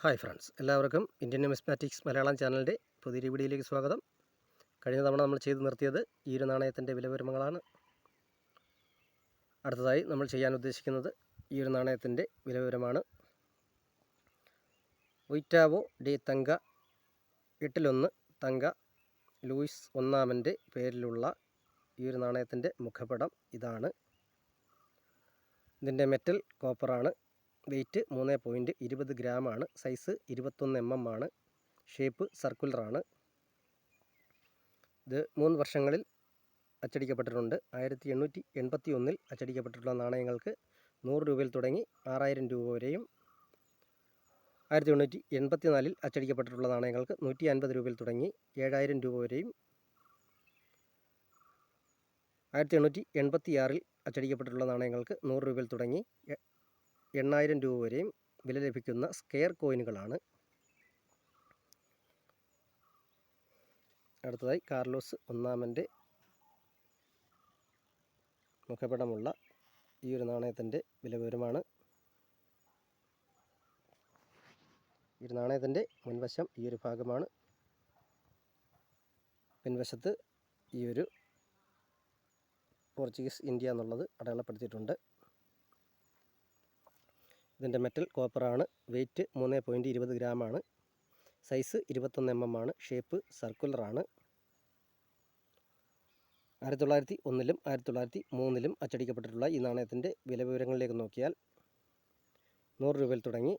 Hi friends എല്ലാവർക്കും Indian numismatics Malayalam ചാനലിന്റെ പുതിയ വീഡിയോയിലേക്ക് സ്വാഗതം. കഴിഞ്ഞ തവണ നമ്മൾ ചെയ്ത് നിർത്തിയത് ഈ ഒരു നാണയത്തിന്റെ വിലവിവരങ്ങളാണ് അടുത്തതായി നമ്മൾ ചെയ്യാൻ ഉദ്ദേശിക്കുന്നത് ഈ ഒരു നാണയത്തിന്റെ വിലവിവരമാണ് ഒയ്റ്റാവോ ഡി തങ്ക എട്ടിലൊന്ന് തങ്ക ലൂയിസ് ഒന്നാമന്റെ പേരിലുള്ള ഈ ഒരു നാണയത്തിന്റെ മുഖപടം ഇതാണ്. ഇതിന്റെ മെറ്റൽ കോപ്പറാണ്. വെയിറ്റ് മൂന്ന് പോയിന്റ് ഇരുപത് ഗ്രാമാണ്. സൈസ് ഇരുപത്തൊന്ന് എം എം ആണ്. ഷേപ്പ് സർക്കുലറാണ് ഇത് മൂന്ന് വർഷങ്ങളിൽ അച്ചടിക്കപ്പെട്ടിട്ടുണ്ട്. ആയിരത്തി എണ്ണൂറ്റി എൺപത്തി ഒന്നിൽ അച്ചടിക്കപ്പെട്ടിട്ടുള്ള നാണയങ്ങൾക്ക് നൂറ് രൂപയിൽ തുടങ്ങി ആറായിരം രൂപ വരെയും ആയിരത്തി എണ്ണൂറ്റി എൺപത്തി നാലിൽ അച്ചടിക്കപ്പെട്ടിട്ടുള്ള നാണയങ്ങൾക്ക് നൂറ്റി അൻപത് രൂപയിൽ തുടങ്ങി ഏഴായിരം രൂപ വരെയും ആയിരത്തി എണ്ണൂറ്റി എൺപത്തി ആറിൽ അച്ചടിക്കപ്പെട്ടിട്ടുള്ള നാണയങ്ങൾക്ക് നൂറ് രൂപയിൽ തുടങ്ങി എണ്ണായിരം രൂപ വരെയും വില ലഭിക്കുന്ന സ്കെയർ കോയിനുകളാണ്. അടുത്തതായി കാർലോസ് ഒന്നാമന്റെ മുഖപടമുള്ള ഈ ഒരു നാണയത്തിന്റെ വില വിവരമാണ്. ഈ ഒരു നാണയത്തിന്റെ മുൻവശം ഈ ഒരു ഭാഗമാണ്. പിൻവശത്ത് ഈ ഒരു പോർച്ചുഗീസ് ഇന്ത്യ എന്നുള്ളത് അടയാളപ്പെടുത്തിയിട്ടുണ്ട്. ഇതിന്റെ മെറ്റൽ കോപ്പറാണ്. വെയിറ്റ് മൂന്ന് പോയിന്റ് ഇരുപത് ഗ്രാമാണ്. സൈസ് ഇരുപത്തൊന്ന് എം എം ആണ്. ഷേപ്പ് സർക്കുലറാണ്. ആയിരത്തി തൊള്ളായിരത്തി ഒന്നിലും ആയിരത്തി തൊള്ളായിരത്തി മൂന്നിലും അച്ചടിക്കപ്പെട്ടിട്ടുള്ള ഈ നാണയത്തിന്റെ വില വിവരങ്ങളിലേക്ക് നോക്കിയാൽ നൂറ് രൂപയിൽ തുടങ്ങി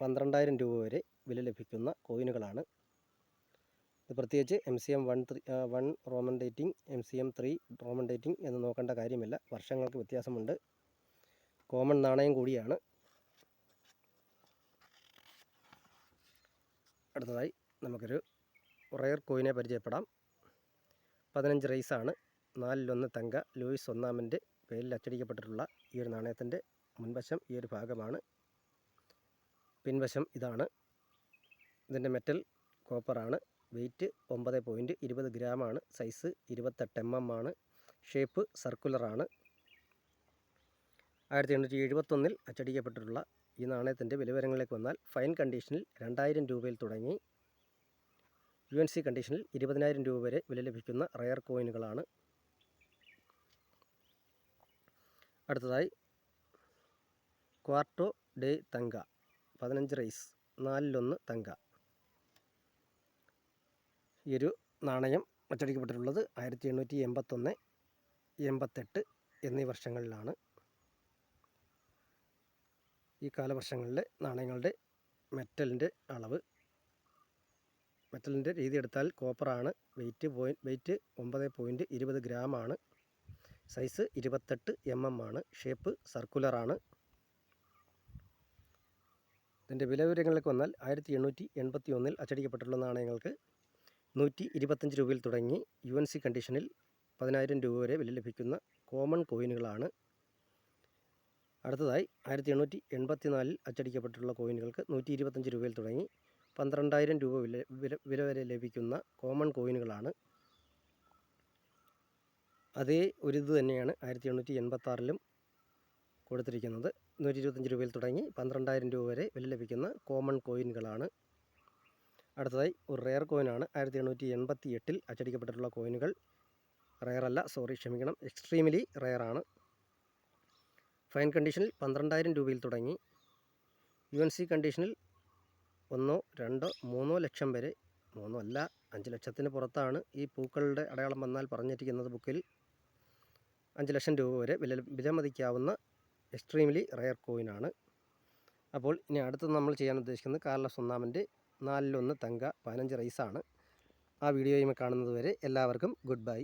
പന്ത്രണ്ടായിരം രൂപ വരെ വില ലഭിക്കുന്ന കോയിനുകളാണ്. ഇത് പ്രത്യേകിച്ച് M C M one three one Roman dating M C M three Roman dating എന്ന് നോക്കേണ്ട കാര്യമില്ല. വർഷങ്ങൾക്ക് വ്യത്യാസമുണ്ട്. കോമൺ നാണയം കൂടിയാണ്. അടുത്തതായി നമുക്കൊരു റയർ കോയിനെ പരിചയപ്പെടാം. പതിനഞ്ച് റൈസാണ്. നാലിലൊന്ന് തങ്ക. ലൂയിസ് ഒന്നാമന്റെ പേരിൽ അച്ചടിക്കപ്പെട്ടിട്ടുള്ള ഈ ഒരു നാണയത്തിന്റെ മുൻവശം ഈ ഒരു ഭാഗമാണ്. പിൻവശം ഇതാണ്. ഇതിന്റെ മെറ്റൽ കോപ്പറാണ്. വെയിറ്റ് ഒമ്പത് പോയിന്റ് ഇരുപത് ഗ്രാമാണ്. സൈസ് ഇരുപത്തെട്ട് എം എം ആണ്. ഷേപ്പ് സർക്കുലറാണ്. ആയിരത്തി എണ്ണൂറ്റി എഴുപത്തൊന്നിൽ അച്ചടിക്കപ്പെട്ടിട്ടുള്ള ഈ നാണയത്തിന്റെ വിലവരങ്ങളിലേക്ക് വന്നാൽ ഫൈൻ കണ്ടീഷനിൽ രണ്ടായിരം രൂപയിൽ തുടങ്ങി. യു എൻ സി കണ്ടീഷനിൽ ഇരുപതിനായിരം രൂപ വരെ വില ലഭിക്കുന്ന റയർ കോയിനുകളാണ്. അടുത്തതായി ക്വാർട്ടോ ഡേ തങ്ക പതിനഞ്ച് റൈസ് നാലിലൊന്ന് തങ്ക. ഈ ഒരു നാണയം അച്ചടിക്കപ്പെട്ടിട്ടുള്ളത് ആയിരത്തി എണ്ണൂറ്റി എൺപത്തൊന്ന് എൺപത്തെട്ട് എന്നീ വർഷങ്ങളിലാണ്. ഈ കാലവർഷങ്ങളിലെ നാണയങ്ങളുടെ മെറ്റലിന്റെ അളവ് മെറ്റലിന്റെ രീതി എടുത്താൽ കോപ്പറാണ് വെയിറ്റ് പോയിൻ വെയിറ്റ് ഒമ്പത് പോയിന്റ് ഇരുപത് ഗ്രാമാണ് സൈസ് ഇരുപത്തെട്ട് എം എം ആണ്. ഷേപ്പ് സർക്കുലറാണ് ഇതിന്റെ വില വിവരങ്ങളിലേക്ക് വന്നാൽ ആയിരത്തി എണ്ണൂറ്റി എൺപത്തി ഒന്നിൽ അച്ചടിക്കപ്പെട്ടിട്ടുള്ള നാണയങ്ങൾക്ക് നൂറ്റി ഇരുപത്തഞ്ച് രൂപയിൽ തുടങ്ങി. യു എൻ സി കണ്ടീഷനിൽ പതിനായിരം രൂപ വരെ വില ലഭിക്കുന്ന കോമൺ കോയിനുകളാണ് അടുത്തതായി ആയിരത്തി എണ്ണൂറ്റി എൺപത്തി നാലിൽ അച്ചടിക്കപ്പെട്ടിട്ടുള്ള കോയിനുകൾക്ക് നൂറ്റി ഇരുപത്തഞ്ച് രൂപയിൽ തുടങ്ങി പന്ത്രണ്ടായിരം രൂപ വില വില വില വരെ ലഭിക്കുന്ന കോമൺ കോയിനുകളാണ്. അതേ ഒരു ഇത് തന്നെയാണ് ആയിരത്തി എണ്ണൂറ്റി എൺപത്താറിലും കൊടുത്തിരിക്കുന്നത്. നൂറ്റി ഇരുപത്തഞ്ച് രൂപയിൽ തുടങ്ങി പന്ത്രണ്ടായിരം രൂപ വരെ വില ലഭിക്കുന്ന കോമൺ കോയിനുകളാണ്. അടുത്തതായി ഒരു റെയർ കോയിനാണ് ആയിരത്തി എണ്ണൂറ്റി എൺപത്തി എട്ടിൽ അച്ചടിക്കപ്പെട്ടിട്ടുള്ള കോയിനുകൾ. റെയർ അല്ല സോറി ക്ഷമിക്കണം എക്സ്ട്രീമിലി റെയർ ആണ് ഫൈൻ കണ്ടീഷനിൽ പന്ത്രണ്ടായിരം രൂപയിൽ തുടങ്ങി. യു എൻ സി കണ്ടീഷനിൽ ഒന്നോ രണ്ടോ മൂന്നോ ലക്ഷം വരെ മൂന്നോ അല്ല അഞ്ച് ലക്ഷത്തിന് പുറത്താണ് ഈ പൂക്കളുടെ അടയാളം വന്നാൽ പറഞ്ഞിരിക്കുന്നത് ബുക്കിൽ. അഞ്ച് ലക്ഷം രൂപ വരെ വില വിലമതിക്കാവുന്ന എക്സ്ട്രീംലി റയർ കോയിനാണ്. അപ്പോൾ ഇനി അടുത്തത് നമ്മൾ ചെയ്യാൻ ഉദ്ദേശിക്കുന്നത് കാർലസ് ഒന്നാമന്റെ നാലിലൊന്ന് തങ്ക പതിനഞ്ച് റൈസാണ്. ആ വീഡിയോയുമായി കാണുന്നത് വരെ എല്ലാവർക്കും ഗുഡ് ബൈ.